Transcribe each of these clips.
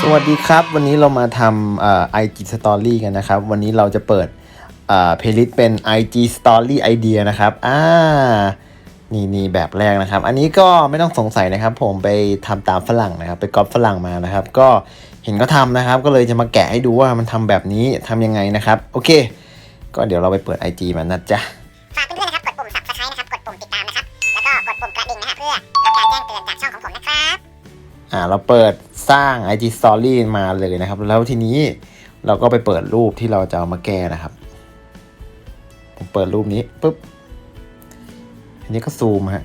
สวัสดีครับ วันนี้เรามาทำเอ่อ IG Story กันนะครับ วันนี้เราจะเปิดเอ่อเพลย์ลิสต์เป็น IG Story Idea นะครับอ่านี่นี่แบบแรกนะครับ อันนี้ก็ไม่ต้องสงสัยนะครับ ผมไปทำตามฝรั่งนะครับ ไปก๊อปฝรั่งมานะครับ ก็เห็นเขาทำนะครับ ก็เลยจะมาแกะให้ดูว่ามันทำแบบนี้ทำยังไงนะครับ โอเค ก็เดี๋ยวเราไปเปิด IG มันนะจ๊ะฝากเพื่อนๆนะครับกดปุ่ม subscribe นะครับกดปุ่มติดตามนะครับแล้วก็กดปุ่มกระดิ่งนะฮะเพื่อรับการแจ้งเตือนจากช่องของผมนะครับอ่าเราเปิด สร้าง IG Story มาเลยนะครับ แล้วทีนี้เราก็ไปเปิดรูปที่เราจะเอามาแก้นะครับ ผมเปิดรูปนี้ปุ๊บทีนี้ก็ซูมฮะ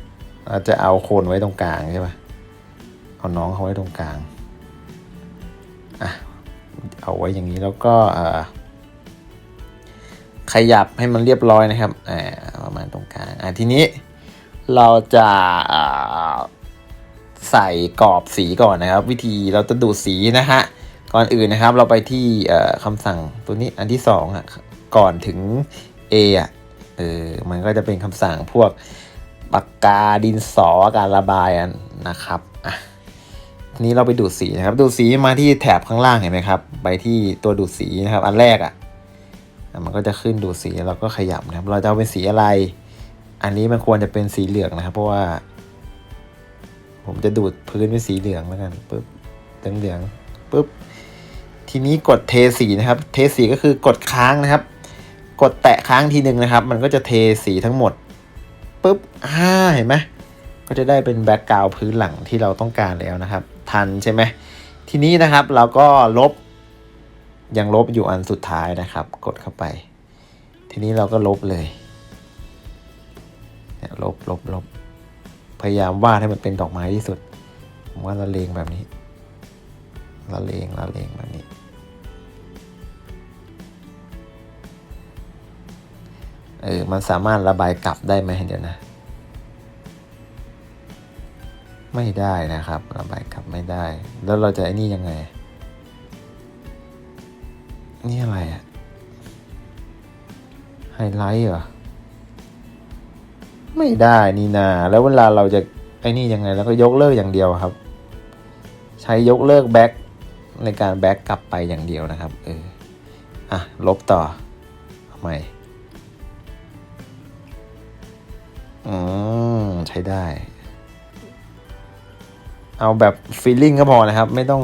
เราจะเอาคนไว้ตรงกลางใช่ปะเอาน้องเขาไว้ตรงกลางอะเอาไว้อย่างนี้แล้วก็ขยับให้มันเรียบร้อยนะครับอ่าประมาณตรงกลางอะทีนี้เราจะ ใส่กรอบสีก่อนนะครับ วิธีเราจะดูดสีนะฮะก่อนอื่นนะครับเราไปที่คำสั่งตัวนี้อันที่สองอะก่อนถึง A อะเออมันก็จะเป็นคำสั่งพวกปากกาดินสอการระบายอะนะครับอะนี้เราไปดูดสีนะครับ ดูดสีมาที่แถบข้างล่างเห็นไหมครับ ไปที่ตัวดูดสีนะครับ อันแรกอะอะ มันก็จะขึ้นดูดสีเราก็ขยับนะครับ เราจะเอาเป็นสีอะไร อันนี้มันควรจะเป็นสีเหลืองนะครับ เพราะว่า ผมจะดูดพื้นเป็นสีเหลืองแล้วกันปุ๊บเหลืองเหลืองๆปุ๊บทีนี้กดเทสีนะครับ เทสีก็คือกดค้างนะครับ กดแตะค้างทีหนึ่งนะครับ มันก็จะเทสีทั้งหมดปุ๊บอ่าเห็นไหมก็จะได้เป็นแบ็กกราวพื้นหลังที่เราต้องการแล้วนะครับ ทันใช่ไหมทีนี้นะครับเราก็ลบ ยังลบอยู่อันสุดท้ายนะครับ กดเข้าไป ทีนี้เราก็ลบเลยเนี่ยลบลบลบ พยายามวาดให้มันเป็นดอกไม้ที่สุด ผมว่าละเลงแบบนี้ละเลงละเลงแบบนี้ เออ มันสามารถระบายกลับได้ไหมเดี๋ยวนะ ไม่ได้นะครับ ระบายกลับไม่ได้ แล้วเราจะไอ้นี่ยังไง นี่อะไรอะไฮไลท์เหรอ ไม่ได้นี่นา แล้วเวลาเราจะไอ้นี่ยังไงแล้วก็ยกเลิกอย่างเดียวครับ ใช้ยกเลิกแบ็กในการแบ็กกลับไปอย่างเดียวนะครับเอออะลบต่อทำไมอืมใช้ได้ เอาแบบฟีลลิ่งก็พอนะครับ ไม่ต้อง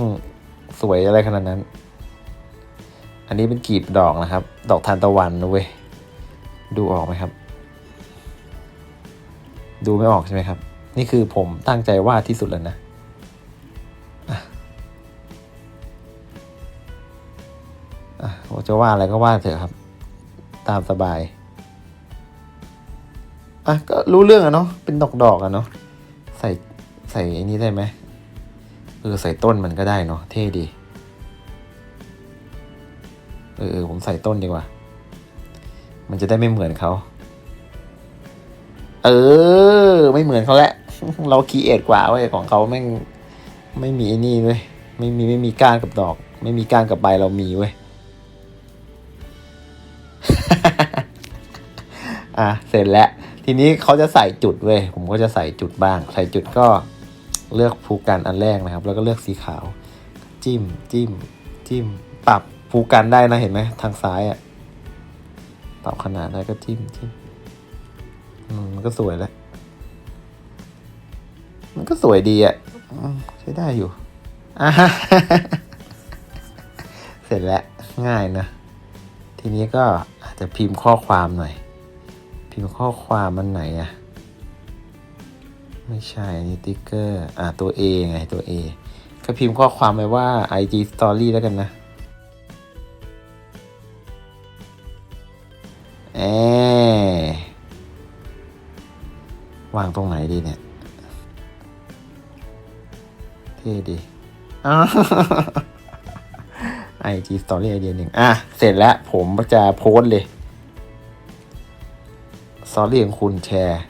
สวยอะไรขนาดนั้น อันนี้เป็นกลีบดอกนะครับ ดอกทานตะวันนะเว้ยดูออกไหมครับ ดูไม่ออกใช่ไหมครับ นี่คือผมตั้งใจวาดที่สุดแล้วนะอะอะผมจะวาดอะไรก็วาดเถอะครับ ตามสบายอะก็รู้เรื่องอะเนาะเป็นดอกดอกๆอะเนาะใส่ใส่ไอ้นี้ได้ไหมเออใส่ต้นมันก็ได้เนาะเท่ดีเออผมใส่ต้นดีกว่า มันจะได้ไม่เหมือนเขา เออ ไม่เหมือนเขาแหละ เราคีเอทกว่าเว้ยของเขาแม่งไม่มีไอ้นี่เว้ยไม่มีไม่มีก้านกับดอก ไม่มีก้านกับใบเรามีเว้ยอะเสร็จแล้ว ทีนี้เขาจะใส่จุดเว้ยผมก็จะใส่จุดบ้าง ใส่จุดก็เลือกภูกันอันแรกนะครับ แล้วก็เลือกสีขาว จิ้ม จิ้ม จิ้ม ปรับภูกันได้นะเห็นไหมทางซ้ายอะ่ะปรับขนาดได้ก็จิ้มจิ้ม มันก็สวยแล้ว มันก็สวยดีอะ่ะใช้ได้อยู่อ่าเสร็จแล้วง่ายนะ ทีนี้ก็อาจจะพิมพ์ข้อความหน่อย พิมพ์ข้อความมันไหนอะไม่ใช่นี่ติ๊กเกอร์ อ่าตัว A ไงตัว A ก็พิมพ์ข้อความไปว่า IG Story แล้วกันนะางตรงไหนดีเนี่ย เท่ดีไอจีสตอรี่ไอเดียหนึ่งอะ เสร็จแล้วผมจะโพสเลยสตอรี่ของคุณแชร์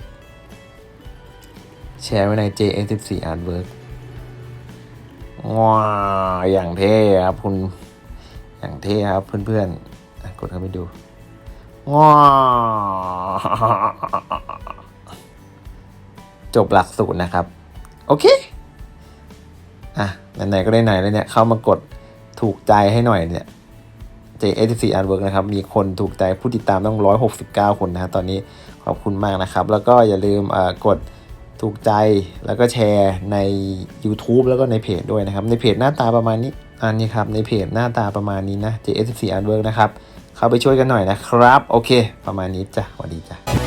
แชร์ไว้ใน JN14 Artwork ว้าอย่างเท่ครับคุณ อย่างเท่ครับเพื่อนๆกดเข้าไปดูว้า จบหลักสูตรนะครับ โอเค อะ ไหนๆก็ได้ไหนแล้วเนี่ย เข้ามากดถูกใจให้หน่อยเนี่ย JSC Artwork นะครับ มีคนถูกใจผู้ติดตามต้อง 169 คนนะตอนนี้ขอบคุณมากนะครับ แล้วก็อย่าลืมกดถูกใจแล้วก็แชร์ใน YouTube แล้วก็ในเพจด้วยนะครับ ในเพจหน้าตาประมาณนี้อันนี้ครับ ในเพจหน้าตาประมาณนี้นะ JSC Artwork นะครับ เข้าไปช่วยกันหน่อยนะครับ โอเค ประมาณนี้จ้ะสวัสดีจ้ะ